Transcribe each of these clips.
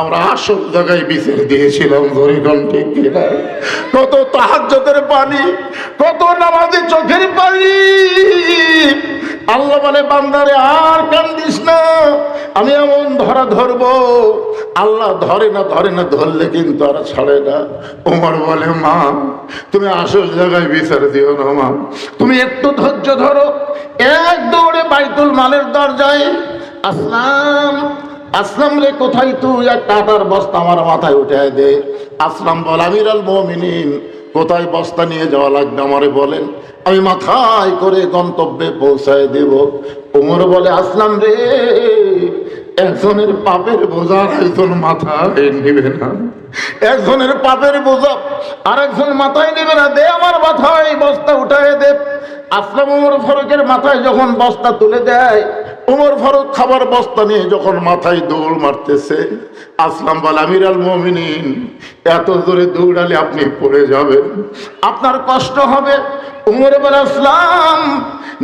আমরা আসল জায়গায় বিচার দিয়েছিলাম ধরিগণ ঠিক কত তাহাজ্জতের পানি কত নামাজে চোখের পানি আল্লাহ বলে, বান্দারে, আর কান্দিস না। আমি এমন ধরা ধরবো, আল্লাহ ধরে না ধরে না, ধরলে কিন্তু আর ছাড়ে না। ওমর বলে, মা, তুমি আসল জায়গায় বিচার দিও না, মা। তুমি একটু ধৈর্য ধরো। এক দৌড়ে বাইতুল মালের দরজায় আসলাম। আসলাম রে কোথায় তুই? এক কাটার বস্তা আমার মাথায় উঠে দে। আসলাম বল আমির আল মমিনিন, কোথায় বস্তা নিয়ে যাওয়া লাগবে আমারে বলেন? আমি মাথায় করে গন্তব্যে পৌঁছায় দেব। ওমর বলে, আসলাম রে, একজনের পাপের বোঝা একজন মাথায় নিবে না। একজনের পাপের বোঝা আর একজন মাথায় নেবে না। দে আমার মাথায় বস্তা উঠায় দে। আসলাম উমর ফারুকের মাথায় যখন বস্তা তুলে দেয় উমর ফারুক খাবার বস্তা নিয়ে যখন মাথায় দৌড় মারতেছে, আসলাম বল আমির আল মমিনিন, এত জোরে দৌড়ালে আপনি পড়ে যাবেন। আপনার কষ্ট হবে। উমর বল, আসলাম।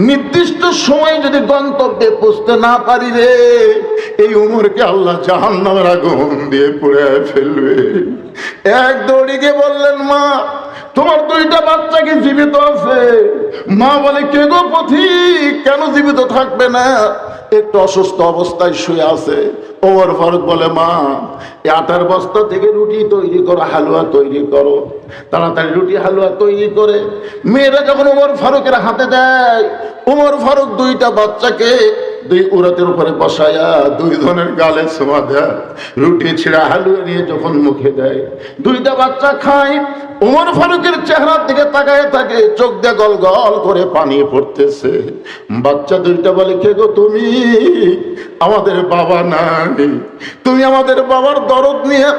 নির্দিষ্ট সময় যদি গন্তব্যে পৌঁছতে না পারি রে, এই উমরকে আল্লাহ জাহান নামের আগুন দিয়ে পুড়ে ফেলবে। এক দৌড়িকে বললেন, মা, তোমার দুইটা বাচ্চা কি জীবিত আছে? মা বলে, কে গো পথিক? কেন জীবিত থাকবে না? একটু অসুস্থ অবস্থায় শুয়ে আছে। ওমর ফারুক বলে, মা, এই আটার বস্তা থেকে রুটি তৈরি করো, হালুয়া তৈরি করো। তাড়াতাড়ি রুটি, হালুয়া তৈরি করে মেয়েরা যখন ওমর ফারুকের হাতে দেয়, ওমর ফারুক দুইটা বাচ্চাকে দুই উরাতের উপরে বসায়া দুই ধনের গালে ছোঁয়া দেয়। রুটি ছিঁড়া হালুয়া নিয়ে যখন মুখে দেয়, দুইটা বাচ্চা খায়। উমর ফারুকের চেহারার দিকে তাকায় থাকে চোখ দিয়ে গল গল করে পানি পড়তেছে। বাচ্চা দুইটা বলে, কে গো তুমি? আমাদের বাবা নাই। তুমি আমাদের বাবার দরদ নিয়ে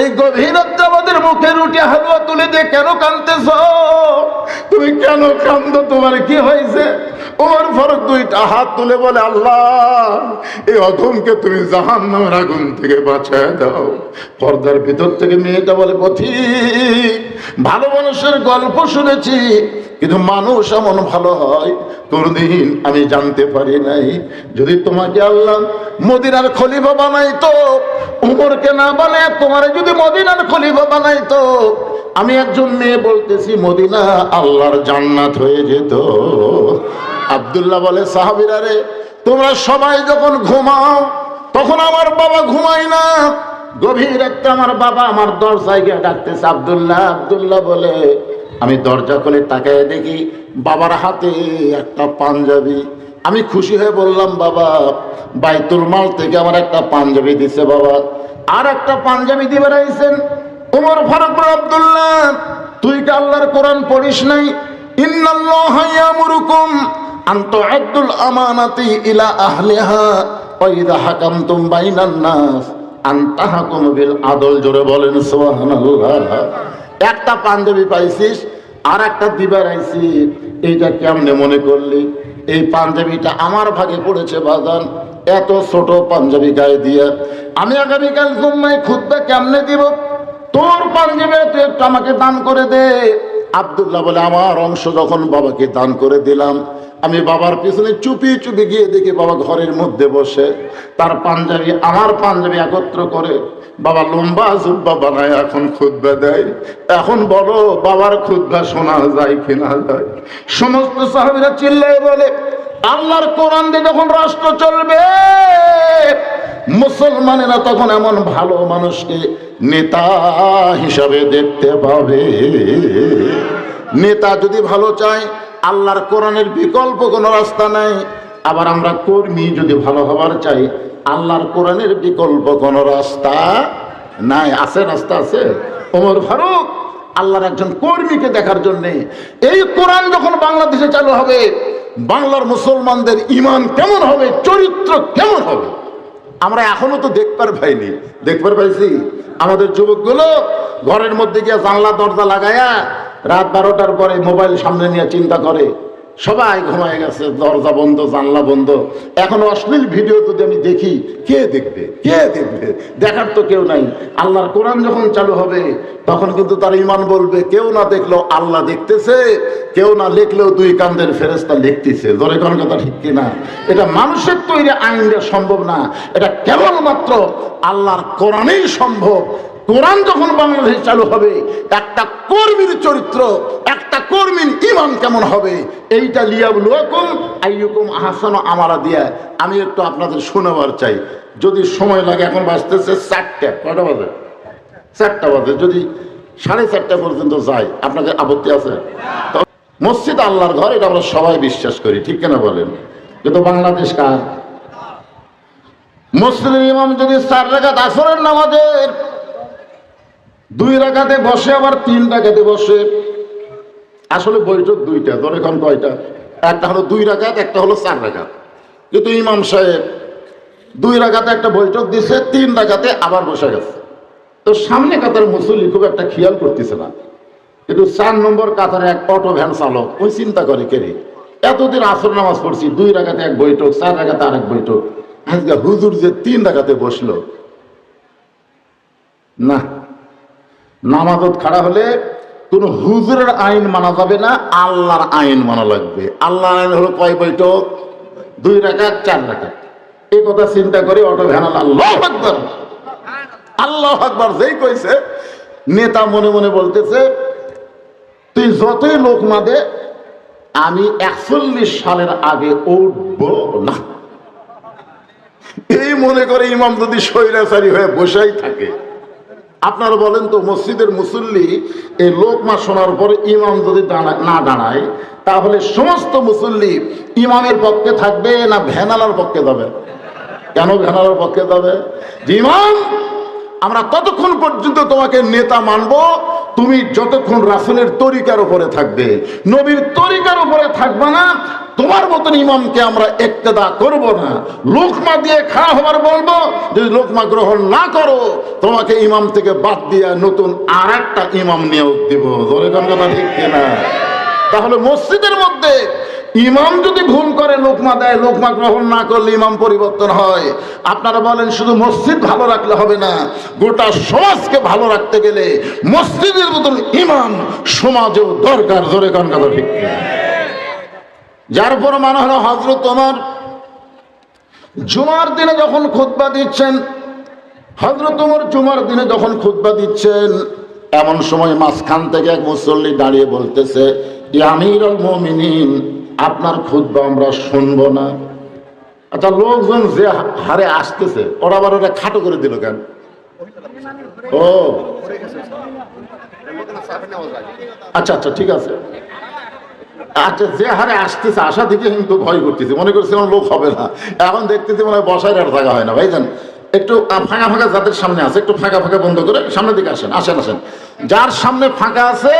এই গভীর রাত্রে আমাদের মুখে রুটি হালুয়া তুলে দিয়ে কেন কানতেছ তুমি কেন কান্দ তোমার কি হয়েছে? ওমর ফারুক দুইটা হাত তুলে বলে, আল্লাহ, এই অধমকে তুমি জাহান নামের আগুন থেকে বাঁচায় দাও। পর্দার ভিতর থেকে মেয়েটা বলে, পথিক, ভালো মানুষের গল্প শুনেছি, কিন্তু মানুষ এমন ভালো হয়, কোনদিন আমি জানতে পারি নাই। যদি তোমাকে আল্লাহ মদিনার খলিফা বানাইতো উমরকে না বানায় তোমার যদি মদিনার খলিফা বানাইতো, আমি একজন মেয়ে বলতেছি, মদিনা আল্লাহর জান্নাত হয়ে যেত। আব্দুল্লাহ বলে, সাহাবিরা রে, তোমরা সবাই যখন ঘুমাও, তখন আমার বাবা ঘুমায় না। গভীর একটা আমার বাবা আমার দরজায় গিয়ে ডাকতেছে, আব্দুল্লাহ আব্দুল্লাহ বলে, আমি দরজা খুলে তাকায় দেখি বাবার হাতে একটা পাঞ্জাবি আমি খুশি হয়ে বললাম, বাবা, বাইতুল মাল থেকে আমার একটা পাঞ্জাবি দিছে বাবা। আর একটা পাঞ্জাবি দিয়ে বেড়াইছেন উমর ফারুক আব্দুল্লাহ, তুই কি আল্লাহর কোরআন পড়িস নাই? ইলা আন বিল আদল, জোরে বলেন একটা পাঞ্জাবি পাইছিস আর একটা দিবার আইছি। এইটা কেমনে মনে করলি? এই পাঞ্জাবিটা আমার ভাগে পড়েছে বাজান। এত ছোট পাঞ্জাবি গায়ে দিয়ে। আমি আগামীকাল জুম্মায় খুদ্া কেমনে দিব? তোর পাঞ্জাবি তুই একটু আমাকে দান করে দে। আব্দুল্লাহ বলে, আমার অংশ যখন বাবাকে দান করে দিলাম, আমি বাবার পিছনে চুপি চুপি গিয়ে দেখি বাবা ঘরের মধ্যে বসে। তার পাঞ্জাবি, আমার পাঞ্জাবি একত্র করে, বাবা লম্বা জুব্বা বানায় এখন খুদ্া দেয়। এখন বলো, বাবার খুদ্া শোনা যায় কিনা যায়? সমস্ত সাহাবিরা চিল্লাই বলে, আল্লাহর কোরআন দিয়ে যখন রাষ্ট্র চলবে মুসলমানেরা তখন এমন ভালো মানুষকে নেতা হিসাবে দেখতে পাবে। নেতা যদি ভালো চায়, আল্লাহর কোরআনের বিকল্প কোনো রাস্তা নাই। আবার আমরা কর্মী যদি ভালো হবার চাই, আল্লাহর কোরআনের বিকল্প কোনো রাস্তা নাই। আছে রাস্তা আছে? ওমর ফারুক, আল্লাহর একজন কর্মীকে দেখার জন্যে। এই কোরআন যখন বাংলাদেশে চালু হবে, বাংলার মুসলমানদের ইমান কেমন হবে, চরিত্র কেমন হবে? আমরা এখনও তো দেখবার পাইনি। দেখবার পাইছি? আমাদের যুবকগুলো ঘরের মধ্যে গিয়ে জানলা, দরজা লাগাইয়া রাত বারোটার পরে মোবাইল সামনে নিয়ে চিন্তা করে। সবাই ঘুমায় গেছে, দরজা বন্ধ, জানলা বন্ধ। এখন অশ্লীল ভিডিও যদি আমি দেখি, কে দেখবে? কে দেখবে? দেখার তো কেউ নাই। আল্লাহর কোরআন যখন চালু হবে, তখন কিন্তু তার ইমান বলবে, কেউ না দেখলেও আল্লাহ দেখতেছে, কেউ না লিখলেও দুই কান্দের ফেরেস্তা লিখতেছে। ধরে কোন কথা ঠিক কিনা? এটা মানুষের তৈরি আইনটা সম্ভব না। এটা কেবলমাত্র আল্লাহর কোরআনেই সম্ভব। কোরআন যখন বাংলাদেশে চালু হবে, একটা কর্মীর চরিত্র, একটা কর্মীর ইমান কেমন হবে? এইটা লিয়াবুল ওয়াকুম আইয়ুকুম আহসানু আমারা দিয়া। আমি একটু আপনাদের শোনাবার চাই। যদি সময় লাগে, এখন বাজতেছে চারটা, কয়টা বাজে? চারটা বাজে। যদি সাড়ে চারটা পর্যন্ত যাই আপনাদের আপত্তি আছে? মসজিদ আল্লাহর ঘর, এটা আমরা সবাই বিশ্বাস করি, ঠিক কেনা বলেন? কিন্তু বাংলাদেশ কার? মুসলিম ইমাম যদি চার রেখাত আসরের নামাজের দুই রাখাতে বসে, আবার তিন রাখাতে বসে। আসলে বৈঠক দুইটা ধর এখন কয়টা? একটা হলো দুই রাখাত একটা হলো চার রাখাত কিন্তু ইমাম সাহেব দুই রাখাতে একটা বৈঠক দিছে, তিন রাখাতে আবার বসে গেছে। তো সামনে কাতার মুসল্লি খুব একটা খেয়াল করতেছে না। কিন্তু চার নম্বর কাতারে এক অটো ভ্যান চালক, ওই চিন্তা করে কেরে এতদিন আসর নামাজ পড়ছি, দুই রাখাতে এক বৈঠক, চার রাখাতে আরেক বৈঠক। আজকে হুজুর যে তিন রাখাতে বসল, না। নামাজত খাড়া হলে কোন হুজুরের আইন মানা যাবে না, আল্লাহর আইন মানা লাগবে। আল্লাহর আইন হলো কয় বৈঠক? দুই রাখাত চার রাখাত এই কথা চিন্তা করে অটো ভ্যান আল্লাহ আকবর। আল্লাহ আকবর যেই কইছে, নেতা মনে মনে বলতেছে, তুই যতই লোক মাদে, আমি একচল্লিশ সালের আগে উঠব না। এই মনে করে ইমাম যদি স্বৈরাচারী হয়ে বসেই থাকে আপনারা বলেন তো, মসজিদের মুসল্লি এই লোকমা শোনার পর ইমাম যদি না দাঁড়ায়, তাহলে সমস্ত মুসল্লি ইমামের পক্ষে থাকবে না ভ্যানালার পক্ষে যাবে? কেন ভ্যানালার পক্ষে যাবে? ইমাম আমরা ততক্ষণ পর্যন্ত তোমাকে নেতা মানব? তুমি যতক্ষণ রাসুলের তরিকার উপরে থাকবে। নবীর তরিকার উপরে থাকবে না, তোমার মতন ইমামকে আমরা একতেদা করব না। লোকমা দিয়ে খাওয়া হবার বলব, যদি লোকমা গ্রহণ না করো, তোমাকে ইমাম থেকে বাদ দিয়ে নতুন আর একটা ইমাম নিয়োগ দিব। ধরে কথা ঠিক তাহলে মসজিদের মধ্যে ইমাম যদি ভুল করে, লোকমা দেয়, লোকমা গ্রহণ না করলে ইমাম পরিবর্তন হয়। আপনারা বলেন, শুধু মসজিদ ভালো রাখলে হবে না, গোটা সমাজকে ভালো রাখতে গেলে মসজিদের মতন ইমাম সমাজেও দরকার কোন কথা ঠিক যার পর মানে হলো হজরত তোমার জুমার দিনে যখন খুতবা দিচ্ছেন হজরত তোমার জুমার দিনে যখন খুতবা দিচ্ছেন, এমন সময় মাঝখান থেকে এক মুসল্লি দাঁড়িয়ে বলতেছে আমিরুল মমিনিন আপনার খুতবা আমরা শুনব না। আচ্ছা লোকজন যে হারে আসতেছে, ওরা আবার ওরা খাটো করে দিল কেন? ও। আচ্ছা আচ্ছা ঠিক আছে। আচ্ছা যে হারে আসতেছে আশা থেকে কিন্তু ভয় করতেছি। মনে করছিলাম লোক হবে না। এখন দেখতেছি মনে হয় বসায় আর জায়গা হয় না। ভাইজান, একটু ফাঁকা ফাঁকা যাদের সামনে আছে, একটু ফাঁকা ফাঁকা বন্ধ করে সামনের দিকে আসেন আসেন আসেন। যার সামনে ফাঁকা আছে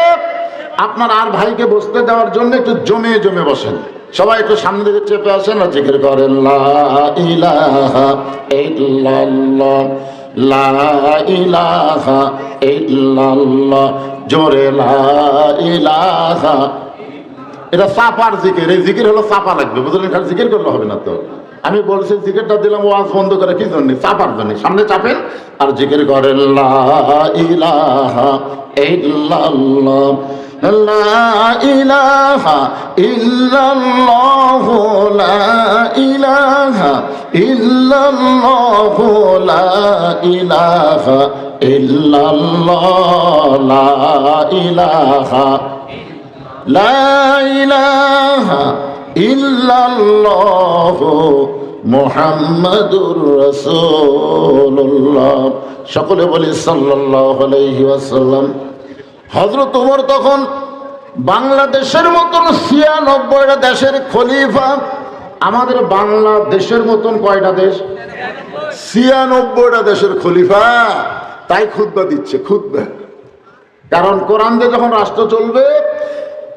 আপনার আর ভাইকে বসতে দেওয়ার জন্য একটু জমে জমে বসেন। সবাই একটু সামনে দিকে চেপে আসেন আর জিজ্ঞেস করেন জোরে এটা চাপার জিকির, এই জিকির হলো চাপা লাগবে, বুঝলেন? খালি জিকির করলে হবে না তো। আমি বলছি, জিকিরটা দিলাম ওয়াজ বন্ধ করে, কি জন্য? চাপার জন্য। সামনে চাপেন আর জিকির করেন, লা ইলাহা ইল্লাল্লাহ লা ইলাহা ইল্লাল্লাহ লা ইলাহা ইল্লাল্লাহ লা ইলাহা ইল্লাল্লাহ লা ইলাহা لا إله إلا الله محمد رسول الله সকলে বলি সাল্লাল্লাহু আলাইহি ওয়াসাল্লাম হযরত ওমর তখন বাংলাদেশের মতন ছিয়ানব্বইটা দেশের খলিফা, আমাদের বাংলাদেশের মতন কয়টা দেশ? ছিয়ানব্বইটা দেশের খলিফা। তাই খুতবা দিচ্ছে, খুতবা। কারণ কোরআন দিয়ে যখন রাষ্ট্র চলবে,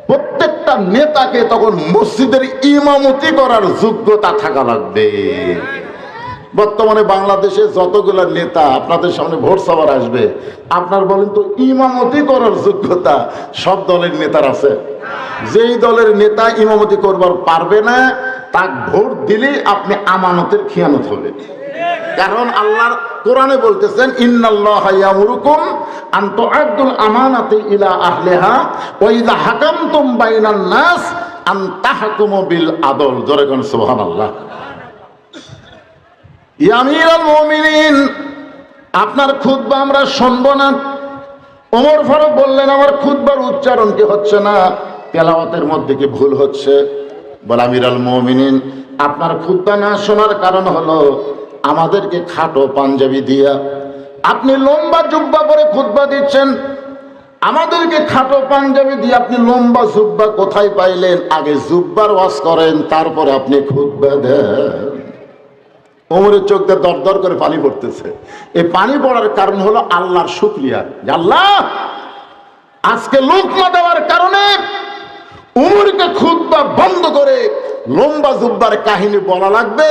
প্রত্যেকটা নেতাকে তখন মসজিদের ইমামতি করার যোগ্যতা থাকা লাগবে। বর্তমানে বাংলাদেশে যতগুলো নেতা আপনাদের সামনে ভোট সভার আসবে, আপনার বলেন তো ইমামতি করার যোগ্যতা সব দলের নেতার আছে। যেই দলের নেতা ইমামতি করবার পারবে না, তাক ভোট দিলেই আপনি আমানতের খিয়ানত হবে। কারণ আল্লাহর কোরআনে বলতেছেন, ইন্নাল্লাহ ইয়ামুরুকুম আন তুআদ্দুল আমানাতি ইলা আহলিহা ওয়া ইযা হাকামতুম বাইনান নাস বিল আদল। জোরে কোন সুবহানাল্লাহ। ইয়ামিরাল আপনার খুতবা আমরা শুনব না। ওমর ফারুক বললেন, আমার খুতবার উচ্চারণ কি হচ্ছে না? তেলাওয়াতের মধ্যে কি ভুল হচ্ছে? বল, আমিরাল মুমিনিন, আপনার খুতবা না শোনার কারণ হলো আমাদেরকে খাটো পাঞ্জাবি দিয়া। আপনি লম্বা জুব্বা করে খুতবা দিচ্ছেন। আমাদেরকে খাটো পাঞ্জাবি দিয়ে আপনি লম্বা জুব্বা কোথায় পাইলেন? আগে জুব্বার ওয়াজ করেন, তারপরে আপনি খুতবা দেন। ওমরের চোখ দিয়ে দর দর করে পানি পড়তেছে। এই পানি পড়ার কারণ হলো আল্লাহর শুক্রিয়া। আল্লাহ, আজকে লোকমা দেওয়ার কারণে উমরকে খুদ্া বন্ধ করে লম্বা জুব্বার কাহিনী বলা লাগবে।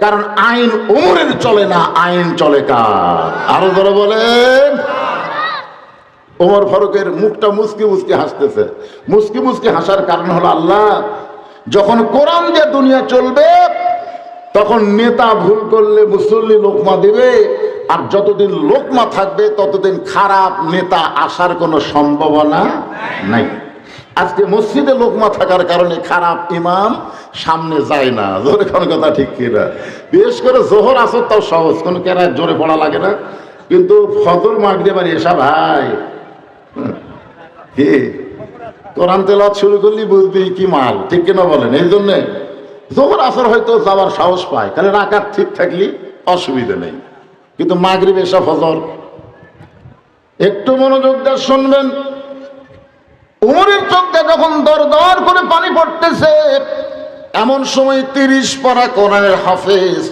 কারণ আইন উমরের চলে না, আইন চলে কার? আরও ধরে বলেন। ওমর ফারুকের মুখটা মুসকি মুসকি হাসতেছে। মুসকি মুসকি হাসার কারণ হলো আল্লাহ, যখন কোরআন দিয়ে দুনিয়া চলবে তখন নেতা ভুল করলে মুসল্লি লোকমা দেবে, আর যতদিন লোকমা থাকবে, ততদিন খারাপ নেতা আসার কোনো সম্ভাবনা নাই। আজকে মসজিদে লোকমা থাকার কারণে খারাপ ইমাম সামনে যায় না। জোরে কোনো কথা ঠিক কিনা? বিশেষ করে জোহর আসর তাও সহজ, কোনো কেরা জোরে পড়া লাগে না। কিন্তু ফজর মাগরে বাড়ি এসা ভাই কি কোরআন তেলাত শুরু করলি বুঝবি কি মাল, ঠিক কিনা বলেন? এই জন্যে জোহর আসর হয়তো যাওয়ার সাহস পায় তাহলে রাকাত ঠিক থাকলে অসুবিধা নেই। কিন্তু মাগরিব এসা ফজর, একটু মনোযোগ দিয়ে শুনবেন। উমরের চোখে যখন দর দর করে পানি পড়তেছে, এমন সময় তিরিশ পারা কোরআনের হাফেজ,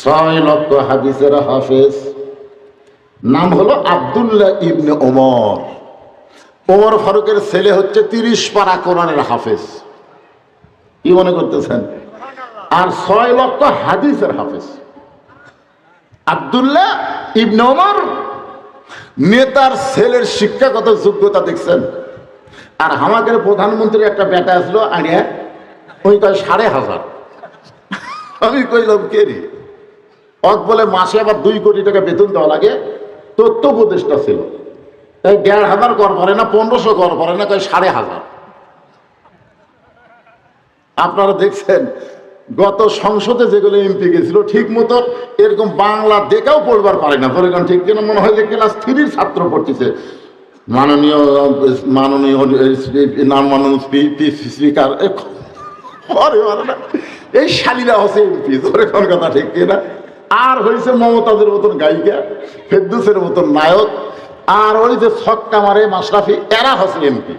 ছয় লক্ষ হাদিসের হাফেজ, নাম হলো আব্দুল্লাহ ইবনে ওমর ওমর ফারুকের ছেলে হচ্ছে তিরিশ পারা কোরআনের হাফেজ। কি মনে করতেছেন? আর ছয় লক্ষ হাদিসের হাফেজ। আব্দুল্লাহ ইবনে নেতার ছেলের শিক্ষাগত যোগ্যতা দেখছেন। আর আমাদের প্রধানমন্ত্রী একটা বেটা আসলো আগে ওই কয় সাড়ে হাজার। আমি কইলাম, কে রে? অক বলে মাসে আবার দুই কোটি টাকা বেতন দেওয়া লাগে। তথ্য উপদেষ্টা ছিল। তাই দেড় হাজার কর পারে না, পনেরোশো কর পারে না, কয় সাড়ে হাজার। আপনারা দেখছেন গত সংসদে যেগুলো এমপি গেছিল, ঠিক মতো এরকম বাংলা দেখাও পড়বার পারে না। পরে ঠিক কিনা মনে হয় যে ক্লাস থ্রির ছাত্র পড়তেছে। মাননীয় মাননীয় নাম মাননীয় স্পিকার এই শালীরা হচ্ছে এমপি, ধরে কোন কথা ঠিক কিনা আর হয়েছে মমতাজের মতন গায়িকা ফেদ্দুসের মতন নায়ক, আর ওই যে ছক্কা মারে মাশরাফি, এরা হচ্ছে এমপি।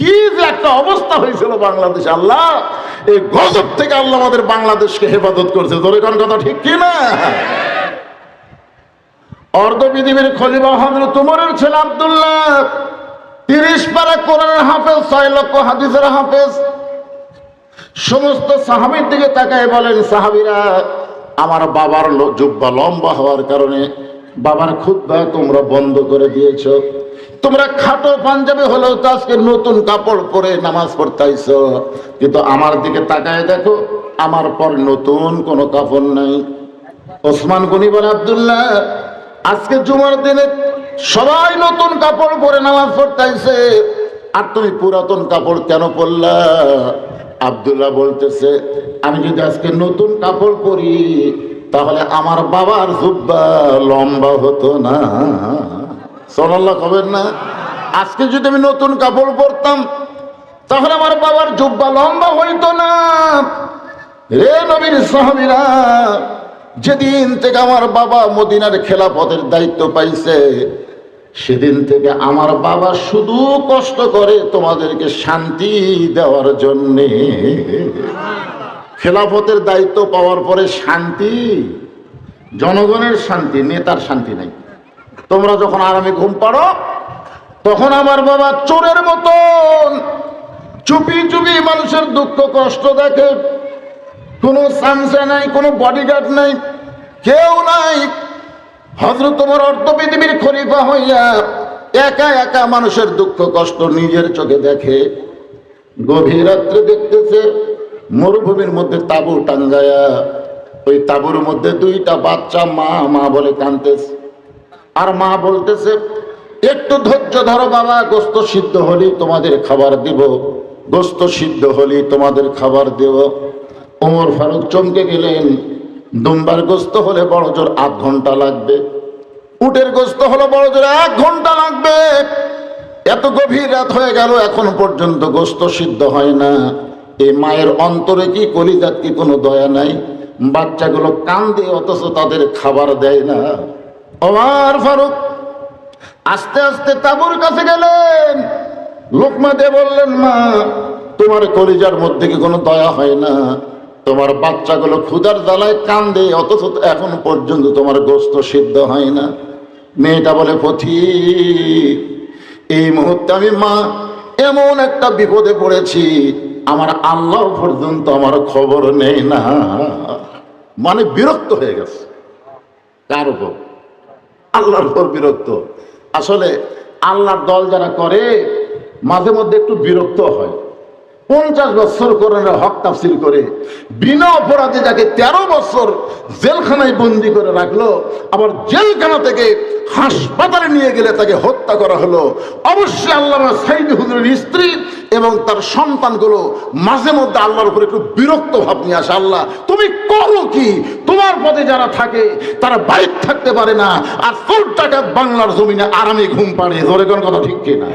কি যে একটা অবস্থা হয়েছিল বাংলাদেশ, আল্লাহ। এই গজব থেকে আল্লাহ আমাদের বাংলাদেশকে হেফাজত করছে। তোর কোন কথা ঠিক কি না? অর্ধ পৃথিবীর খলিফা হজরত উমরের ছেলে আব্দুল্লাহ, তিরিশ পারা কোরআনের হাফেজ, ছয় লক্ষ হাদিসের হাফেজ। সমস্ত সাহাবির দিকে তাকায় বলেন, সাহাবিরা, আমার বাবার জুব্বা লম্বা হওয়ার কারণে বাবার খুদ্া তোমরা বন্ধ করে দিয়েছ। তোমরা খাটো পাঞ্জাবি হলেও তো আজকে নতুন কাপড় পরে নামাজ পড়তাইছ। কিন্তু আমার দিকে তাকায় দেখো, আমার পর নতুন কোনো কাপড় নাই। ওসমান গনি বলে, আবদুল্লাহ, আজকে জুমার দিনে সবাই নতুন কাপড় পরে নামাজ পড়তাইছে। আর তুমি পুরাতন কাপড় কেন পরলা? আবদুল্লাহ বলতেছে, আমি যদি আজকে নতুন কাপড় পরি, তাহলে আমার বাবার জুব্বা লম্বা হতো না। সোনাল্লাহ কবেন না? আজকে যদি আমি নতুন কাপড় পরতাম, তাহলে আমার বাবার জুব্বা লম্বা হইতো না। রে নবীর সাহাবিরা, যেদিন থেকে আমার বাবা মদিনার খেলাপথের দায়িত্ব পাইছে, সেদিন থেকে আমার বাবা শুধু কষ্ট করে তোমাদেরকে শান্তি দেওয়ার জন্যে খেলাফতের দায়িত্ব পাওয়ার পরে শান্তি, জনগণের শান্তি, নেতার শান্তি নাই। তোমরা যখন আরামে ঘুম পাড়ো, তখন আমার বাবা চোরের মতন চুপি চুপি মানুষের দুঃখ কষ্ট দেখে। কোনো সামসা নাই, কোনো বডিগার্ড নাই, কেউ নাই। হজরত তোমার অর্থ পৃথিবীর খলিফা হইয়া একা একা মানুষের দুঃখ কষ্ট নিজের চোখে দেখে। গভীর রাত্রে দেখতেছে মরুভূমির মধ্যে তাবু টাঙ্গায়া ওই তাবুর মধ্যে দুইটা বাচ্চা মা মা বলে কানতেছে আর মা বলতেছে, একটু ধৈর্য ধরো বাবা, গোস্ত সিদ্ধ হলেই তোমাদের খাবার দিব, গোস্ত সিদ্ধ হলেই তোমাদের খাবার দেব। ওমর ফারুক চমকে গেলেন, দুম্বার গোস্ত হলে বড় জোর আধ ঘণ্টা লাগবে। উটের গোস্ত হলো বড় জোর এক ঘণ্টা লাগবে। এত গভীর রাত হয়ে গেল, এখন পর্যন্ত গোস্ত সিদ্ধ হয় না। এই মায়ের অন্তরে কি কলিজাত কি কোনো দয়া নাই? বাচ্চাগুলো কান দিয়ে অথচ তাদের খাবার দেয় না। ওমর ফারুক আস্তে আস্তে তাবুর কাছে গেলেন। লোকমা দে বললেন, মা, তোমার কলিজার মধ্যে কি কোনো দয়া হয় না? তোমার বাচ্চাগুলো ক্ষুধার জ্বালায় কান্দে, অথচ এখন পর্যন্ত তোমার গোস্ত সিদ্ধ হয় না। মেয়েটা বলে, পথি, এই মুহূর্তে আমি, মা, এমন একটা বিপদে পড়েছি। আমার আল্লাহ পর্যন্ত আমার খবর নেই না। মানে বিরক্ত হয়ে গেছে। কার উপর? আল্লাহর উপর বিরক্ত। আসলে আল্লাহর দল যারা করে, মাঝে মধ্যে একটু বিরক্ত হয়। পঞ্চাশ বছর করে হক তাফসিল করে, বিনা অপরাধে যাকে তেরো বছর জেলখানায় বন্দি করে রাখল, আবার জেলখানা থেকে হাসপাতালে নিয়ে গেলে তাকে হত্যা করা হলো। অবশ্যই আল্লাহ সাইদ হুজুরের স্ত্রী এবং তার সন্তানগুলো মাঝে মধ্যে আল্লাহর উপরে একটু বিরক্ত ভাব নিয়ে আসে। আল্লাহ, তুমি করো কি? তোমার পদে যারা থাকে, তারা বাইর থাকতে পারে না। আর তোর টাকা বাংলার জমিনে আরামে ঘুম পাড়ে ধরে, কোন কথা ঠিক কিনা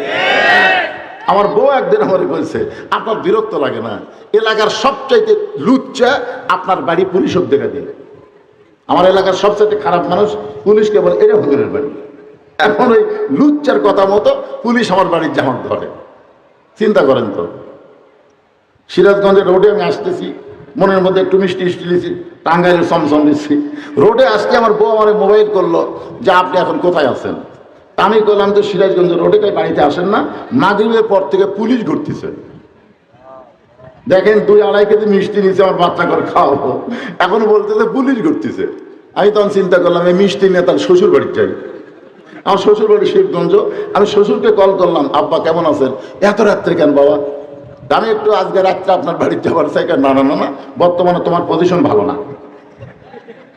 আমার বউ একদিন আমার বলছে আপনার বিরক্ত লাগে না। এলাকার সবচাইতে লুচ্চা আপনার বাড়ি পুলিশ দেখা দিয়ে। আমার এলাকার সবচাইতে খারাপ মানুষ পুলিশকে বলে, এটা হুজুরের বাড়ি। এখন ওই লুচ্চার কথা মতো পুলিশ আমার বাড়ির জামাত ধরে। চিন্তা করেন তো, সিরাজগঞ্জের রোডে আমি আসতেছি। মনের মধ্যে একটু মিষ্টি মিষ্টি লিছি টাঙ্গাইলের সমসম লিচ্ছি রোডে আসতে আমার বউ আমার মোবাইল করল যে আপনি এখন কোথায় আছেন? আমি করলাম যে সিরাজগঞ্জ রোডে তাই বাড়িতে আসেন না মাগরিবের পর থেকে পুলিশ ঘুরতেছে। দেখেন দুই আড়াই কেজি মিষ্টি নিচে আমার বাচ্চা করে খাওয়াবো। এখন বলতেছে পুলিশ ঘুরতেছে। আমি তখন চিন্তা করলাম, এই মিষ্টি নিয়ে তার শ্বশুর বাড়ির যাই। আমার শ্বশুর বাড়ি শিবগঞ্জ, আমি শ্বশুরকে কল করলাম, আব্বা কেমন আছেন? এত রাত্রে কেন বাবা? আমি একটু আজকে রাত্রে আপনার বাড়িতে যাবার চাই কেন? না না না, বর্তমানে তোমার পজিশন ভালো না।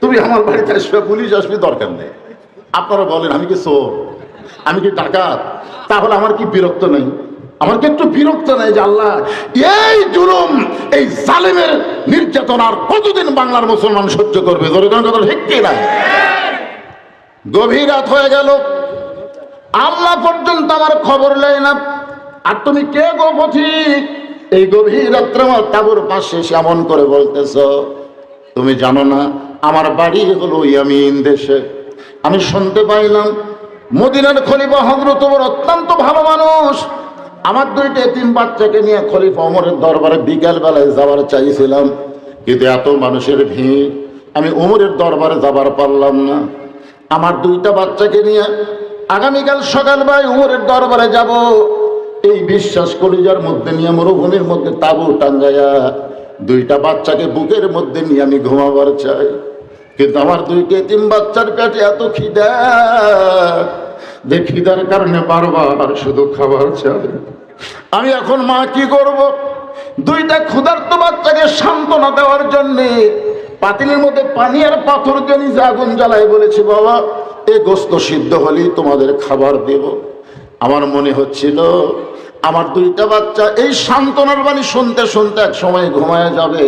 তুমি আমার বাড়িতে আসবে, পুলিশ আসবে, দরকার নেই। আপনারা বলেন, আমি কি চোর? আমি কি ডাকাত? তাহলে আমার কি বিরক্ত নেই? আমার কি একটু বিরক্ত নেই যে আল্লাহ, এই জুলুম, এই জালেমের নির্যাতন আর কতদিন বাংলার মুসলমান সহ্য করবে? কথা ঠিক না? গভীর রাত হয়ে গেল। আল্লাহ পর্যন্ত আমার খবর নেই না আর তুমি কে গো পথিক? এই গভীর রাত্রে আমার তাবুর পাশে এসে এমন করে বলতেছ, তুমি জানো না, আমার বাড়ি হলো ইয়ামিন দেশে। আমি শুনতে পাইলাম, মদিনার খলিফা হজরত ওমর অত্যন্ত ভালো মানুষ। আমার দুইটা, তিন বাচ্চাকে নিয়ে খলিফা অমরের দরবারে বিকাল বেলায় যাওয়ার চাইছিলাম, কিন্তু এত মানুষের ভিড়, আমি ওমরের দরবারে যাবার পারলাম না। আমার দুইটা বাচ্চাকে নিয়ে আগামীকাল সকাল ভাই উমরের দরবারে যাব। এই বিশ্বাস কলিজার মধ্যে নিয়ে মরুভূমির মধ্যে তাবু টাঙ্গাইয়া দুইটা বাচ্চাকে বুকের মধ্যে নিয়ে আমি ঘুমাবার চাই। কিন্তু আমার দুইটা তিন বাচ্চার পেটে এত খিদা, যে খিদার কারণে বারবার শুধু খাবার চাই। আমি এখন মা কি করব? দুইটা ক্ষুধার্ত বাচ্চাকে সান্ত্বনা দেওয়ার জন্যে পাতিলের মধ্যে পানি আর পাথর দিয়ে নিজে আগুন জ্বালাই বলেছি, বাবা, এ গোস্ত সিদ্ধ হলেই তোমাদের খাবার দেব। আমার মনে হচ্ছিল আমার দুইটা বাচ্চা, এই সান্ত্বনার বাণী শুনতে শুনতে এক সময় ঘুমায় যাবে।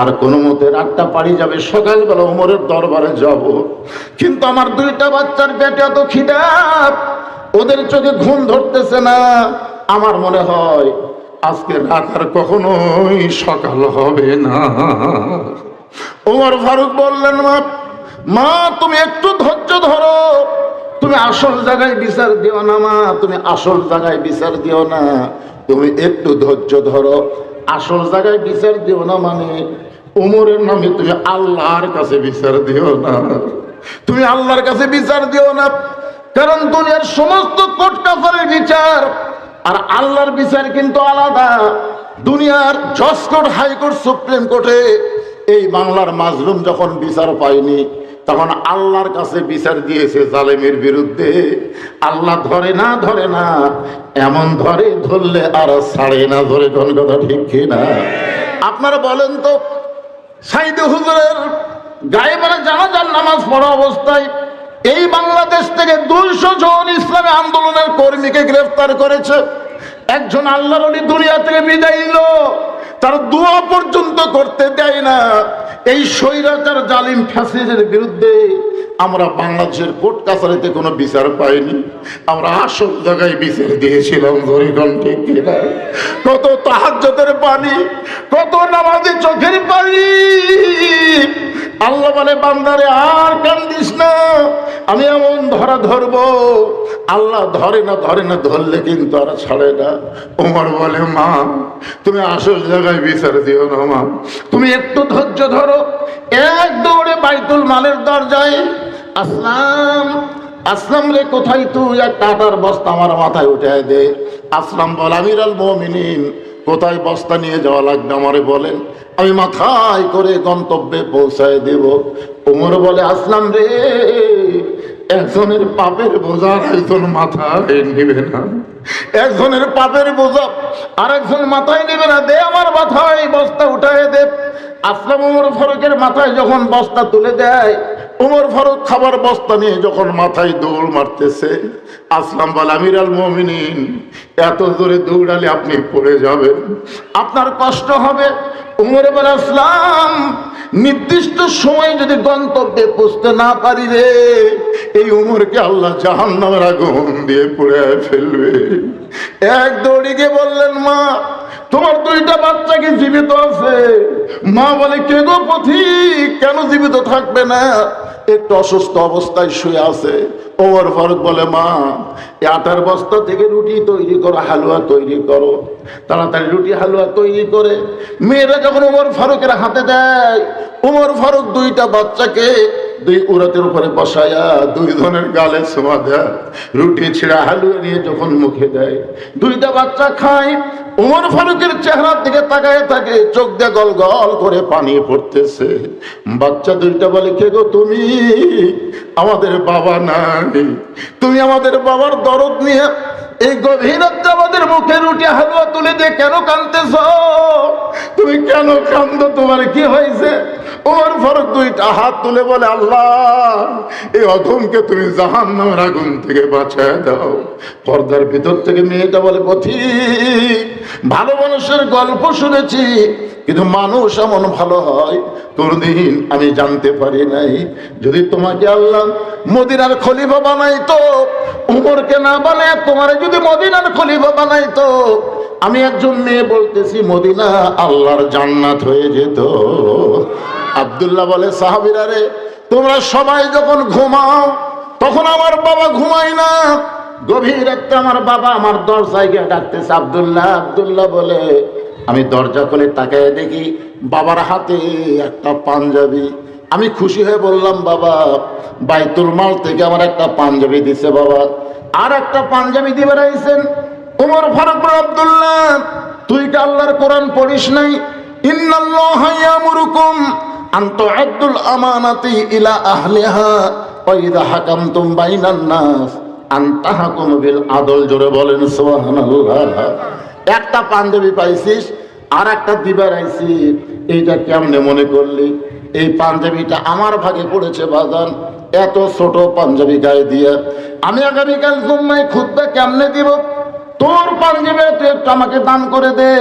আর কোনো মতে রাতটা পাড়ি যাবে, সকালবেলা উমরের দরবারে যাব। কিন্তু আমার দুইটা বাচ্চার পেটে এত খিদা, ওদের চোখে ঘুম ধরতেছে না। আমার মনে হয় আজকে রাত আর কখনোই সকাল হবে না। ওমর ফারুক বললেন, মা মা, তুমি একটু ধৈর্য ধরো। তুমি আসল জায়গায় বিচার দিও না, মা। তুমি আসল জায়গায় বিচার দিও না। তুমি একটু ধৈর্য ধরো। আসল জায়গায় বিচার দিও না মানে উমরের নামে তুমি আল্লাহর কাছে বিচার দিও না। তুমি আল্লাহর কাছে বিচার দিও না। কারণ দুনিয়ার সমস্ত কোর্ট কাফারের বিচার আর আল্লাহর বিচার কিন্তু আলাদা। দুনিয়ার জজ কোর্ট হাইকোর্ট সুপ্রিম কোর্টে এই বাংলার মাজলুম যখন বিচার পায়নি তখন আল্লাহর কাছে বিচার দিয়েছে জালেমের বিরুদ্ধে, আল্লাহ ধরে না ধরে না, এমন ধরে ধরলে আর ছাড়ে না, ধরে কোন কথা ঠিক না আপনারা বলেন তো, সাইদে হুজুরের গায়ে মানে জানাজার নামাজ পড়া অবস্থায় এই বাংলাদেশ থেকে দুইশো জন ইসলামী আন্দোলনের কর্মীকে গ্রেফতার করেছে। একজন আল্লাহর দুনিয়া থেকে বিদায় নিল। তার দোয়া পর্যন্ত করতে দেয় না। এই স্বৈরাচার জালিম ফ্যাসিজের বিরুদ্ধে আমরা বাংলাদেশের কোর্ট কাছারিতে কোনো বিচার পাইনি। আমরা আসল জায়গায় বিচার দিয়েছিলাম ধরিগণ ঠিক কিনা? কত তাহাজ্জতের পানি কত নামাজে চোখের পানি আল্লাহ বলে, বান্দারে, আর কান্দিস না। আমি এমন ধরা ধরবো, আল্লাহ ধরে না ধরে না ধরলে কিন্তু আর ছাড়ে না। ওমর বলে, মা, তুমি আসল জায়গায় বিচার দিও না, মা। তুমি একটু ধৈর্য ধরো। এক দৌড়ে বাইতুল মালের দরজায়, আসলাম আসলাম রে, কোথায় তুই? এক টাটার বস্তা আমার মাথায় উঠে দে। আসলাম বল আমির আল মমিনিন, কোথায় বস্তা নিয়ে যাওয়া লাগবে? আমারে বলেন আমি মাথায় করে গন্তব্যে পৌঁছায় দেব। ওমর বলে, আসলাম রে একজনের পাপের বোঝা একজন মাথায় নিবে না। একজনের পাপের বোঝা আর একজন মাথায় নিবে না। দে আমার মাথায় বস্তা উঠায় দে। আসলাম উমর ফারুকের মাথায় যখন বস্তা তুলে দেয়, উমর ফারুক খাবার বস্তা নিয়ে যখন মাথায় দৌড় মারতেছে, আসলাম বল আমির আল মমিনিন, এত জোরে দৌড়ালে আপনি পড়ে যাবেন। আপনার কষ্ট হবে উমরে আসলাম নির্দিষ্ট সময় যদি গন্তব্যে পৌঁছতে না পারি রে, এই উমরকে আল্লাহ জাহান নামের আগুন দিয়ে পড়ে ফেলবে। এক দৌড়ি গিয়ে বললেন, মা, তোমার দুইটা বাচ্চাকে জীবিত আছে? মা বলে, কে গো পথিক? কেন জীবিত থাকবে না? একটু অসুস্থ অবস্থায় শুয়ে আছে। ওমর ফারুক বলে, মা, এই আটার বস্তা থেকে রুটি তৈরি করো, হালুয়া তৈরি করো। তাড়াতাড়ি রুটি, হালুয়া তৈরি করে মেয়েরা যখন ওমর ফারুকের হাতে দেয়, ওমর ফারুক দুইটা বাচ্চাকে দুই উরাতের উপরে বসায়া দুই ধনের গালে ছোঁয়া দেয়। রুটি ছিঁড়া, হালুয়া নিয়ে যখন মুখে দেয়, দুইটা বাচ্চা খায় উমর ফারুকের চেহারার দিকে তাকায় থাকে, চোখ দিয়ে গল গল করে পানি পড়তেছে। বাচ্চা দুইটা বলে, কে গো তুমি? আমাদের বাবা নাই। তুমি আমাদের বাবার দরদ নিয়ে এই গভীর আমাদের মুখে রুটি হালুয়া তুলে দিয়ে কেন কানতেছ তুমি কেন কান্দ তোমার কি হয়েছে? ওমর ফারুক দুইটা হাত তুলে বলে, আল্লাহ, এই অধমকে তুমি জাহান নামের আগুন থেকে বাঁচায় দাও। পর্দার ভিতর থেকে মেয়েটা বলে, পথিক, ভালো মানুষের গল্প শুনেছি। কিন্তু মানুষ এমন ভালো হয়, কোনদিন আমি জানতে পারি নাই। যদি তোমাকে আল্লাহ মদিনার খলিফা বানাইতো, উমরকে না বানায়, তোমার যদি মদিনার খলিফা বানাইতো, আমি একজন মেয়ে বলতেছি, মদিনা আল্লাহর জান্নাত হয়ে যেত। আব্দুল্লাহ বলে, সাহাবিরা রে, তোমরা সবাই যখন ঘুমাও, তখন আমার বাবা ঘুমায় না। গভীর একটা আমার বাবা আমার দরজায় গিয়ে ডাকতেছে, আব্দুল্লাহ আব্দুল্লাহ বলে আমি দরজা খুলে তাকায় দেখি বাবার হাতে একটা পাঞ্জাবি। আমি খুশি হয়ে বললাম, বাবা, বাইতুল মাল থেকে আমার একটা পাঞ্জাবি দিছে বাবা। আর একটা পাঞ্জাবি দিবে রাইছেন উমর ফারুক আব্দুল্লাহ তুই কি আল্লাহর কোরআন পড়িস নাই। ইন্নাল্লাহ ইয়ামুরুকুম আন তুআদ্দুল আমানাতি ইলা বিল আদল। জোরে বলেন একটা পাঞ্জাবি পাইছিস আর একটা দিবার আইছি। এইটা কেমনে মনে করলি? এই পাঞ্জাবিটা আমার ভাগে পড়েছে বাজান, এত ছোট পাঞ্জাবি গায়ে দিয়া। আমি আগামীকাল জুম্মায় খুদ্া কেমনে দিব? তোর পাঞ্জাবি আমাকে দান করে দে।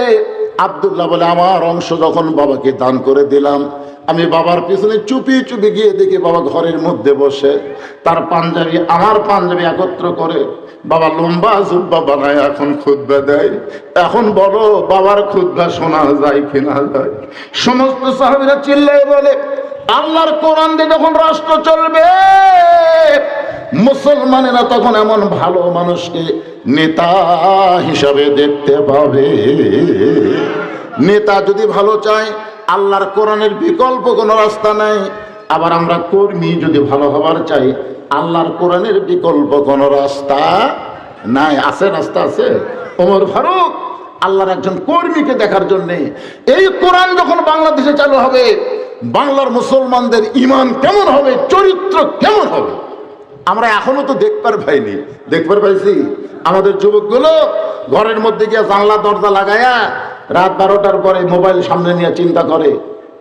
আবদুল্লাহ বলে, আমার অংশ যখন বাবাকে দান করে দিলাম আমি বাবার পিছনে চুপি চুপি গিয়ে দেখি বাবা ঘরের মধ্যে বসে। তার পাঞ্জাবি, আমার পাঞ্জাবি একত্র করে বাবা লম্বা জুব্বা বানায়, এখন খুদ্া দেয়। এখন বলো, বাবার খুদ্া শোনা যায় কিনা যায়? সমস্ত সাহাবিরা চিল্লাই বলে, আল্লাহর কোরআন দিয়ে যখন রাষ্ট্র চলবে, মুসলমানেরা তখন এমন ভালো মানুষকে নেতা হিসাবে দেখতে পাবে। নেতা যদি ভালো চায় আল্লাহর কোরআনের বিকল্প কোনো রাস্তা নাই। আবার আমরা কর্মী যদি ভালো হবার চাই, আল্লাহর কোরআনের বিকল্প কোনো রাস্তা নাই। আছে রাস্তা আছে? ওমর ফারুক, আল্লাহর একজন কর্মীকে দেখার জন্য। এই কোরআন যখন বাংলাদেশে চালু হবে, বাংলার মুসলমানদের ইমান কেমন হবে, চরিত্র কেমন হবে? আমরা এখনও তো দেখবার পাইনি। দেখবার পাইছি? আমাদের যুবকগুলো ঘরের মধ্যে গিয়ে জানলা দরজা লাগায়া রাত বারোটার পরে মোবাইল সামনে নিয়ে চিন্তা করে,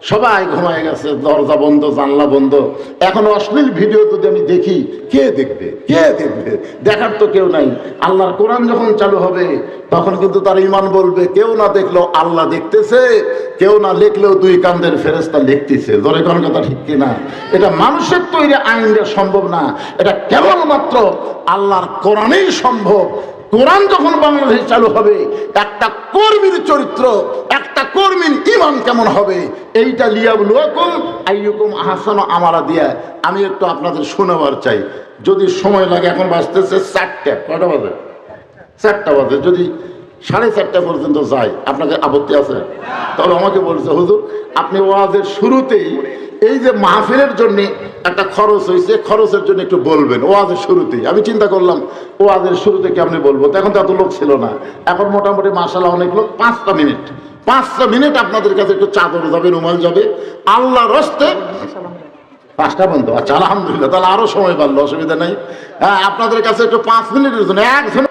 সবাই ঘুমায় গেছে, দরজা বন্ধ, জানলা বন্ধ। এখন অশ্লীল ভিডিও যদি আমি দেখি, কে দেখবে? কে দেখবে? দেখার তো কেউ নাই। আল্লাহর কোরআন যখন চালু হবে, তখন কিন্তু তার ইমান বলবে, কেউ না দেখলেও আল্লাহ দেখতেছে, কেউ না লিখলেও দুই কান্দের ফেরেস্তা লিখতেছে। ধরে কোন কথা ঠিক কিনা এটা মানুষের তৈরি আইনটা সম্ভব না। এটা কেবলমাত্র আল্লাহর কোরআনেই সম্ভব। কোরআন যখন বাংলাদেশে চালু হবে, একটা কর্মীর চরিত্র, একটা কর্মীর ইমান কেমন হবে? এইটা লিয়াবুলুকুম আইয়ুকুম আহসানু আমারা দিয়া। আমি একটু আপনাদের শোনাবার চাই। যদি সময় লাগে, এখন বাঁচতেছে চারটে কটা বাজে? চারটা বাজে। যদি সাড়ে চারটা পর্যন্ত যায়, আপনাদের আপত্তি আছে? তাহলে আমাকে বলছে, হুজুর, আপনি ওয়াজের শুরুতেই এই যে মাহফিলের জন্য একটা খরচ হয়েছে, খরচের জন্য একটু বলবেন, ওয়াজের শুরুতেই। আমি চিন্তা করলাম, ওয়াজের শুরুতে কেমনি বলব? তখন তো এত লোক ছিল না। এখন মোটামুটি মাসালা অনেক লোক, পাঁচটা মিনিট। পাঁচটা মিনিট আপনাদের কাছে একটু চাদর যাবে, রুমাল যাবে। আল্লাহ রস্তে পাঁচটা বন্ধ। আচ্ছা আলহামদুলিল্লাহ, তাহলে আরও সময় পারল অসুবিধা নেই। হ্যাঁ আপনাদের কাছে একটু পাঁচ মিনিটের জন্য একজন